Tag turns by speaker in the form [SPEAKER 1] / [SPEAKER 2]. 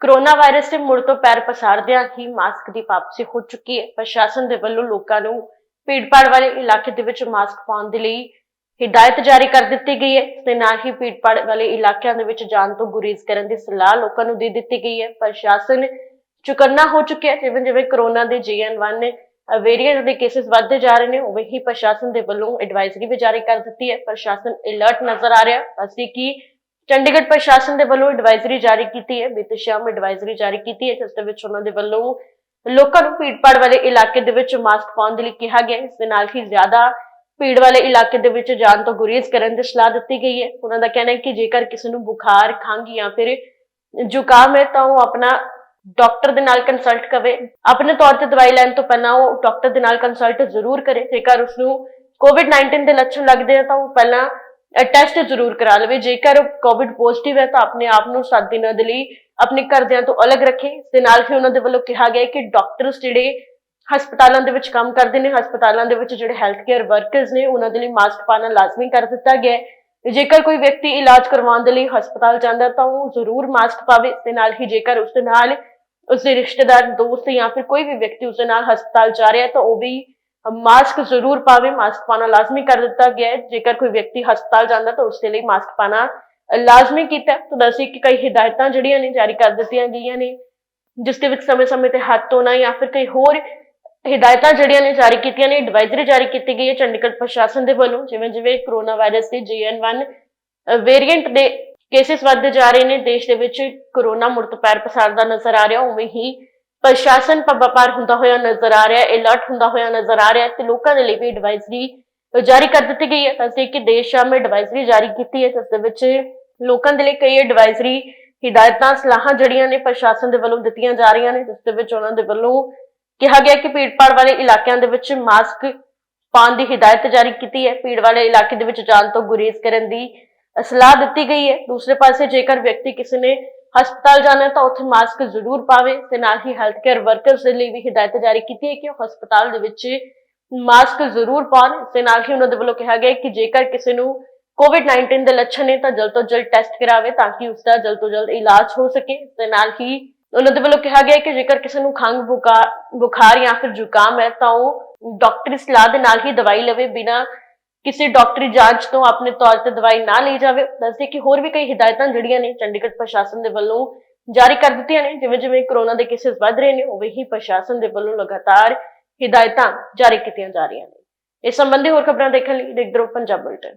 [SPEAKER 1] Corona virus ਦੇ ਮੁੜ ਤੋਂ ਪੈਰ ਪਸਾਰਦਿਆਂ ਹੀ ਮਾਸਕ ਦੀ ਵਾਪਸੀ ਹੋ ਚੁੱਕੀ ਹੈ। ਪ੍ਰਸ਼ਾਸਨ ਦੇ ਵੱਲੋਂ ਲੋਕਾਂ ਨੂੰ ਭੀੜਭਾੜ ਵਾਲੇ ਇਲਾਕੇ ਦੇ ਵਿੱਚ ਮਾਸਕ ਪਾਉਣ ਦੇ ਲਈ ਹਿਦਾਇਤ ਜਾਰੀ ਕਰ ਦਿੱਤੀ ਗਈ ਹੈ। ਤੇ ਨਾਲ ਹੀ ਭੀੜਭਾੜ ਵਾਲੇ ਇਲਾਕਿਆਂ ਦੇ ਵਿੱਚ ਜਾਣ ਤੋਂ ਗੁਰੇਜ਼ ਕਰਨ ਦੀ ਸਲਾਹ ਲੋਕਾਂ ਨੂੰ ਦੇ ਦਿੱਤੀ ਗਈ ਹੈ। ਪ੍ਰਸ਼ਾਸਨ ਚੁਕੰਨਾ ਹੋ ਚੁੱਕਿਆ ਹੈ। ਜਿਵੇਂ ਜਿਵੇਂ ਕੋਰੋਨਾ ਦੇ ਜੀਐਨ1 ਵੇਰੀਐਂਟ ਦੇ ਕੇਸਿਸ ਵੱਧਦੇ ਜਾ ਰਹੇ ਨੇ, ਉਵੇਂ ਹੀ ਪ੍ਰਸ਼ਾਸਨ ਦੇ ਵੱਲੋਂ ਐਡਵਾਈਜ਼ਰੀ ਵੀ ਜਾਰੀ ਕਰ ਦਿੱਤੀ ਹੈ। ਪ੍ਰਸ਼ਾਸਨ ਅਲਰਟ ਨਜ਼ਰ ਆ ਰਿਹਾ ਅਸੀਂ ਕਿ ਚੰਡੀਗੜ੍ਹ ਪ੍ਰਸ਼ਾਸਨ ਦੇ ਵੱਲੋਂ ਐਡਵਾਈਜ਼ਰੀ ਜਾਰੀ ਕੀਤੀ ਹੈ। ਬੀਤੇ ਸ਼ਾਮ ਐਡਵਾਈਜ਼ਰੀ ਜਾਰੀ ਕੀਤੀ ਹੈ, ਜਿਸ ਦੇ ਵਿੱਚ ਉਹਨਾਂ ਦੇ ਵੱਲੋਂ ਲੋਕਾਂ ਨੂੰ ਭੀੜਭਾੜ ਵਾਲੇ ਇਲਾਕੇ ਦੇ ਵਿੱਚ ਮਾਸਕ ਪਾਉਣ ਦੇ ਲਈ ਕਿਹਾ ਗਿਆ ਇਸ ਦੇ ਨਾਲ ਹੀ ਜ਼ਿਆਦਾ ਭੀੜ ਵਾਲੇ ਇਲਾਕੇ ਦੇ ਵਿੱਚ ਜਾਣ ਤੋਂ ਗੁਰੇਜ਼ ਕਰਨ ਦੀ ਸਲਾਹ ਦਿੱਤੀ ਗਈ ਹੈ। ਉਹਨਾਂ ਦਾ ਕਹਿਣਾ ਹੈ ਕਿ ਜੇਕਰ ਕਿਸੇ ਨੂੰ ਬੁਖਾਰ, ਖੰਘ ਜਾਂ ਫਿਰ ਜ਼ੁਕਾਮ ਹੈ, ਤਾਂ ਉਹ ਆਪਣਾ ਡਾਕਟਰ ਦੇ ਨਾਲ ਕੰਸਲਟ ਕਰੇ। ਆਪਣੇ ਤੌਰ ਤੇ ਦਵਾਈ ਲੈਣ ਤੋਂ ਪਹਿਲਾਂ ਉਹ ਡਾਕਟਰ ਦੇ ਨਾਲ ਕੰਸਲਟ ਜ਼ਰੂਰ ਕਰੇ। ਜੇਕਰ ਉਸ ਨੂੰ ਕੋਵਿਡ-19 ਦੇ ਲੱਛਣ ਲੱਗਦੇ ਆ, ਤਾਂ ਉਹ ਪਹਿਲਾਂ ਟੈਸਟ ਜ਼ਰੂਰ ਕਰਾ ਲਵੇ। ਜੇਕਰ ਕੋਵਿਡ ਪੋਜ਼ਿਟਿਵ ਹੈ ਤਾਂ ਆਪਣੇ ਆਪ ਨੂੰ 7 ਦਿਨਾਂ ਦੇ ਲਈ ਆਪਣੇ ਘਰਦਿਆਂ ਤੋਂ ਅਲੱਗ ਰੱਖੇ। ਇਸ ਦੇ ਨਾਲ ਹੀ ਉਹਨਾਂ ਦੇ ਵੱਲੋਂ ਕਿਹਾ ਗਿਆ ਕਿ ਡਾਕਟਰਸ ਜਿਹੜੇ ਹਸਪਤਾਲਾਂ ਦੇ ਵਿੱਚ ਕੰਮ ਕਰਦੇ ਨੇ, ਹਸਪਤਾਲਾਂ ਦੇ ਵਿੱਚ ਜਿਹੜੇ ਹੈਲਥ ਕੇਅਰ ਵਰਕਰਸ ਨੇ, ਉਹਨਾਂ ਦੇ ਲਈ ਮਾਸਕ ਪਾਉਣਾ ਲਾਜ਼ਮੀ ਕਰ ਦਿੱਤਾ ਗਿਆ ਹੈ। ਜੇਕਰ ਕੋਈ ਵਿਅਕਤੀ ਇਲਾਜ ਕਰਵਾਉਣ ਦੇ ਲਈ ਹਸਪਤਾਲ ਜਾਂਦਾ ਤਾਂ ਉਹ ਜ਼ਰੂਰ ਮਾਸਕ ਪਾਵੇ। ਇਸ ਨਾਲ ਹੀ ਜੇਕਰ ਉਸ ਦੇ ਨਾਲ ਉਸਦੇ ਰਿਸ਼ਤੇਦਾਰ, ਦੋਸਤ ਜਾਂ ਫਿਰ ਕੋਈ ਵੀ ਵਿਅਕਤੀ ਉਸ ਦੇ ਨਾਲ ਹਸਪਤਾਲ ਜਾ ਰਿਹਾ ਤਾਂ ਉਹ ਵੀ ਮਾਸਕ ਜ਼ਰੂਰ ਪਾਵੇ, ਮਾਸਕ ਪਾਣਾ ਲਾਜ਼ਮੀ ਕਰ ਦਿੱਤਾ ਗਿਆ ਹੈ। ਜੇਕਰ ਕੋਈ ਵਿਅਕਤੀ ਹਸਪਤਾਲ ਜਾਂਦਾ ਤਾਂ ਉਸ ਦੇ ਲਈ ਮਾਸਕ ਪਾਣਾ ਲਾਜ਼ਮੀ ਕੀਤਾ ਤਾਂ ਦੱਸੀ ਕਿ ਕਈ ਹਿਦਾਇਤਾਂ ਜਿਹੜੀਆਂ ਨੇ, ਜਾਰੀ ਕਰ ਦਿੱਤੀਆਂ ਗਈਆਂ ਨੇ, ਜਿਸ ਦੇ ਵਿੱਚ ਸਮੇਂ-ਸਮੇਂ ਤੇ ਹੱਥ ਧੋਣਾ ਜਾਂ ਫਿਰ ਕਈ ਹੋਰ ਹਿਦਾਇਤਾਂ ਜਿਹੜੀਆਂ ਨੇ ਜਾਰੀ ਕੀਤੀਆਂ ਨੇ ਐਡਵਾਈਜ਼ਰੀ ਜਾਰੀ ਕੀਤੀ ਗਈ ਹੈ ਚੰਡੀਗੜ੍ਹ ਪ੍ਰਸ਼ਾਸਨ ਦੇ ਵੱਲੋਂ। ਜਿਵੇਂ ਜਿਵੇਂ ਕੋਰੋਨਾ ਵਾਇਰਸ ਦੇ ਜੀਐਨ1 ਵੇਰੀਐਂਟ ਦੇ ਕੇਸਿਸ ਵੱਧਦੇ ਜਾ ਰਹੇ ਨੇ, ਦੇਸ਼ ਦੇ ਵਿੱਚ ਕੋਰੋਨਾ ਮੁੜ ਤੋਂ ਪੈਰ ਪਸਾਰਦਾ ਨਜ਼ਰ ਆ ਰਿਹਾ, ਉਵੇਂ ਹੀ ਪ੍ਰਸ਼ਾਸਨ ਪੱਬਾਪਾਰ ਹੁੰਦਾ ਹੋਇਆ ਨਜ਼ਰ ਆ ਰਿਹਾ ਹੈ ਅਲਰਟ ਹੁੰਦਾ ਹੋਇਆ ਨਜ਼ਰ ਆ ਰਿਹਾ ਹੈ ਤੇ ਲੋਕਾਂ ਦੇ ਲਈ ਵੀ ਐਡਵਾਈਜ਼ਰੀ ਜਾਰੀ ਕਰ ਦਿੱਤੀ ਗਈ ਹੈ। ਅਸੀਂ ਕਿ ਦੇਸ਼ ਸ਼ਾਮ ਐਡਵਾਈਜ਼ਰੀ ਜਾਰੀ ਕੀਤੀ ਹੈ, ਜਿਸ ਦੇ ਵਿੱਚ ਲੋਕਾਂ ਦੇ ਲਈ ਕਈ ਐਡਵਾਈਜ਼ਰੀ ਹਿਦਾਇਤਾਂ, ਸਲਾਹਾਂ ਜਿਹੜੀਆਂ ਨੇ ਪ੍ਰਸ਼ਾਸਨ ਦੇ ਵੱਲੋਂ ਦਿੱਤੀਆਂ ਜਾ ਰਹੀਆਂ ਨੇ, ਜਿਸ ਦੇ ਵਿੱਚ ਉਹਨਾਂ ਦੇ ਵੱਲੋਂ ਕਿਹਾ ਗਿਆ ਕਿ ਭੀੜਭਾੜ ਵਾਲੇ ਇਲਾਕਿਆਂ ਦੇ ਵਿੱਚ ਮਾਸਕ ਪਾਉਣ ਦੀ ਹਿਦਾਇਤ ਜਾਰੀ ਕੀਤੀ ਹੈ। ਭੀੜ ਵਾਲੇ ਇਲਾਕੇ ਦੇ ਵਿੱਚ ਜਾਣ ਤੋਂ ਗੁਰੇਜ਼ ਕਰਨ ਦੀ ਸਲਾਹ ਦਿੱਤੀ ਗਈ ਹੈ। ਦੂਸਰੇ ਪਾਸੇ ਜੇਕਰ ਵਿਅਕਤੀ ਕਿਸੇ ਨੇ ਹਸਪਤਾਲ ਜਾਣਾ ਤਾਂ ਉੱਥੇ ਮਾਸਕ ਜ਼ਰੂਰ ਪਾਵੇ ਤੇ ਨਾਲ ਹੀ ਹੈਲਥ ਕੇਅਰ ਵਰਕਰਸ ਦੇ ਲਈ ਵੀ ਹਿਦਾਇਤ ਜਾਰੀ ਕੀਤੀ ਹੈ ਕਿ ਉਹ ਹਸਪਤਾਲ ਦੇ ਵਿੱਚ ਮਾਸਕ ਜ਼ਰੂਰ ਪਾਉਣ। ਤੇ ਨਾਲ ਹੀ ਉਹਨਾਂ ਦੇ ਵੱਲੋਂ ਕਿਹਾ ਗਿਆ ਕਿ ਜੇਕਰ ਕਿਸੇ ਨੂੰ ਕੋਵਿਡ-19 ਦੇ ਲੱਛਣ ਨੇ ਤਾਂ ਜਲਦ ਤੋਂ ਜਲਦ ਟੈਸਟ ਕਰਾਵੇ ਤਾਂ ਕਿ ਉਸ ਦਾ ਜਲਦ ਤੋਂ ਜਲਦ ਇਲਾਜ ਹੋ ਸਕੇ। ਤੇ ਨਾਲ ਹੀ ਉਹਨਾਂ ਦੇ ਵੱਲੋਂ ਕਿਹਾ ਗਿਆ ਕਿ ਜੇਕਰ ਕਿਸੇ ਨੂੰ ਖੰਘ, ਬੁਖਾਰ ਬੁਖਾਰ ਜਾਂ ਫਿਰ ਜ਼ੁਕਾਮ ਹੈ ਤਾਂ ਉਹ ਡਾਕਟਰੀ ਸਲਾਹ ਦੇ ਨਾਲ ਹੀ ਦਵਾਈ ਲਵੇ ਬਿਨਾਂ ਕਿਸੇ ਡਾਕਟਰੀ ਜਾਂਚ ਤੋਂ ਆਪਣੇ ਤੌਰ ਤੇ ਦਵਾਈ ਨਾ ਲਈ ਜਾਵੇ, ਦੱਸਦੇ ਕਿ ਹੋਰ ਵੀ ਕਈ ਹਿਦਾਇਤਾਂ ਜਿਹੜੀਆਂ ਨੇ, ਚੰਡੀਗੜ੍ਹ ਪ੍ਰਸ਼ਾਸਨ ਦੇ ਵੱਲੋਂ ਜਾਰੀ ਕਰ ਦਿੱਤੀਆਂ ਨੇ, ਜਿਵੇਂ ਜਿਵੇਂ ਕੋਰੋਨਾ ਦੇ ਕੇਸਿਸ ਵੱਧ ਰਹੇ ਨੇ, ਉਵੇਂ ਹੀ ਪ੍ਰਸ਼ਾਸਨ ਦੇ ਵੱਲੋਂ ਲਗਾਤਾਰ ਹਿਦਾਇਤਾਂ ਜਾਰੀ ਕੀਤੀਆਂ ਜਾ ਰਹੀਆਂ ਨੇ। ਇਸ ਸੰਬੰਧੀ ਹੋਰ ਖਬਰਾਂ ਦੇਖਣ ਲਈ ਦੇਖਦੇ ਰਹੋ ਪੰਜਾਬ ਬੁਲਟਨ।